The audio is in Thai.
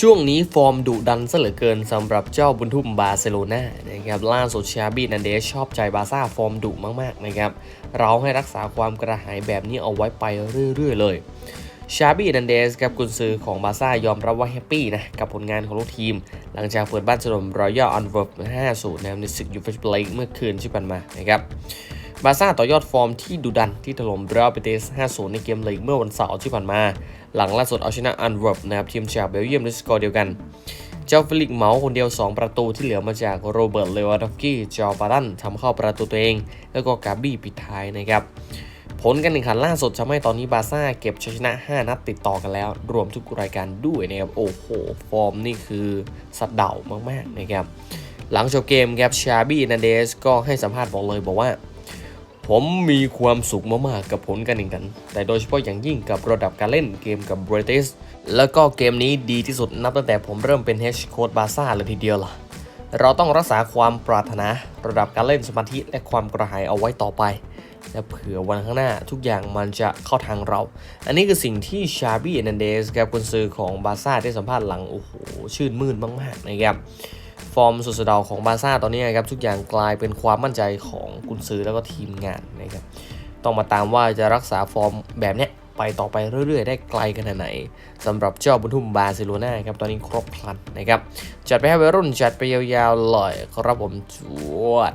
ช่วงนี้ฟอร์มดุดันซะเหลือเกินสำหรับเจ้าบุญทุ่มบาร์เซโลนานะครับล่าสุดชาบีนันเดสชอบใจบาซ่าฟอร์มดุมากๆนะครับเราให้รักษาความกระหายแบบนี้เอาไว้ไปเรื่อย ๆ เลยชาบีนันเดสครับกุนซือของบาซ่ายอมรับว่าแฮปปี้นะกับผลงานของลูกทีม หลังจากเปิดบ้านถล่มรอยัลอันเวิร์บ5-0ในศึกยูฟ่าแชมเปี้ยนลีกเมื่อคืนที่ผ่านมานะครับ บาซ่าต่อยอดฟอร์มที่ดุดันที่ถล่มเรอัลเบติส5-0 ในเกมลีกเมื่อวันเสาร์ที่ผ่านมา หลังล่าสุดเอาชนะอันเวิร์บนะครับทีมจากเบลเยียมด้วยสกอร์เดียวกัน เจ้าฟิลิกเมาส์คนเดียว 2 ประตูที่เหลือมาจากโรเบิร์ต เลวานดอฟกี้จอร์ปารันทำเข้าประตูตัวเอง แล้วก็กาบี้ปิดท้ายนะครับผลการแข่งขันล่าสุดทำให้ตอนนี้บาซ่าเก็บชัยชนะ 5 นัดติดต่อกันแล้ว รวมทุกรายการด้วยนะครับโอ้โห ฟอร์มนี่คือสัดเดามากๆนะครับหลังจบเกมครับชาบีนาเดสก็ให้สัมภาษณ์บอกเลยบอกว่า ผมมีความสุขมากๆกับผลการแข่งขัน แต่โดยเฉพาะอย่างยิ่งกับระดับการเล่นเกมกับบริติสแล้วก็เกมนี้ดีที่สุดนับตั้งแต่ผมเริ่มเป็นเฮดโค้ดบาซ่าเลยทีเดียวล่ะ เราต้องรักษาความปรารถนา ระดับการเล่นสมาธิและความกระหายเอาไว้ต่อไป และเผื่อวันข้างหน้าทุกอย่างมันจะเข้าทางเรา อันนี้คือสิ่งที่ชาบี้เอนันเดสครับกุนซือของบาซ่าได้สัมภาษณ์หลัง โอ้โห ชื่นมื่นมากๆนะครับ ฟอร์มสุดสดาของบาซ่าตอนนี้นะครับทุกอย่างกลายเป็นความมั่นใจของกุนซือแล้วก็ทีมงานนะครับต้องมาตามว่าจะรักษาฟอร์มแบบเนี้ยไปต่อไปเรื่อยๆ ได้ไกลขนาดไหนสำหรับเจ้าบุญทุ่มบาร์เซโลนาครับตอนนี้ครบครันนะครับ จัดไปให้วัยรุ่นจัดไปยาวๆเลยครับผมจวด